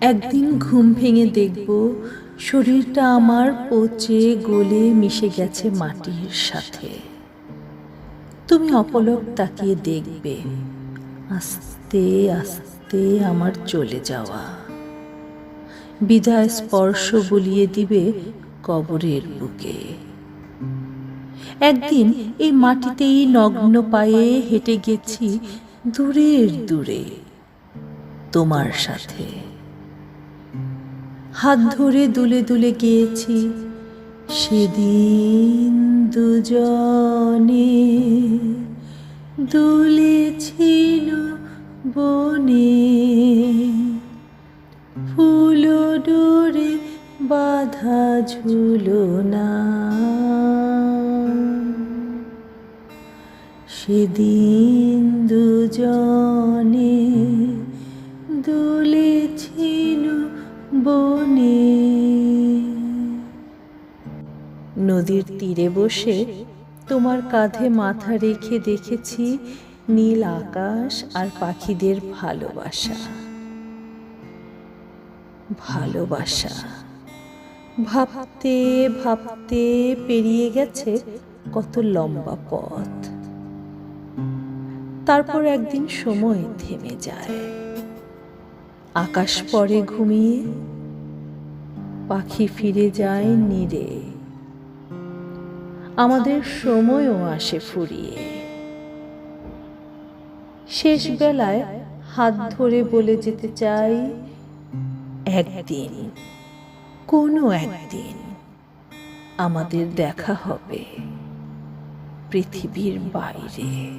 একদিন ঘুম ভেঙে দেখব শরীরটা আমার পচে গলে মিশে গেছে মাটির সাথে। তুমি অপলক তাকিয়ে দেখবে, আস্তে আস্তে আমার চলে যাওয়া। বিদায় স্পর্শ বুলিয়ে দিবে কবরের বুকে। একদিন এই মাটিতেই নগ্ন পায়ে হেঁটে গেছি দূরের দূরে তোমার সাথে। হাত ধরে দুলে দুলে গিয়েছি সেদিন দুজনে দুলেছিল বনে। ফুল ডোরে বাধা ঝুলো না। সেদিন দুজনে দুলেছিল বনে। নদীর তীরে বসে তোমার কাঁধে মাথা রেখে দেখেছি নীল আকাশ আর পাখিদের ভালোবাসা। ভালোবাসা। ভাবতে ভাবতে পেরিয়ে গেছে কত লম্বা পথ। তারপর একদিন সময় থেমে যায়। আকাশ পরে ঘুমিয়ে পাখি ফিরে যায় নীরে। আমাদের সময়ও আসে ফুরিয়ে। শেষ বেলায় হাত ধরে বলে যেতে চাই, একদিন, কোনো একদিন আমাদের দেখা হবে পৃথিবীর বাইরে।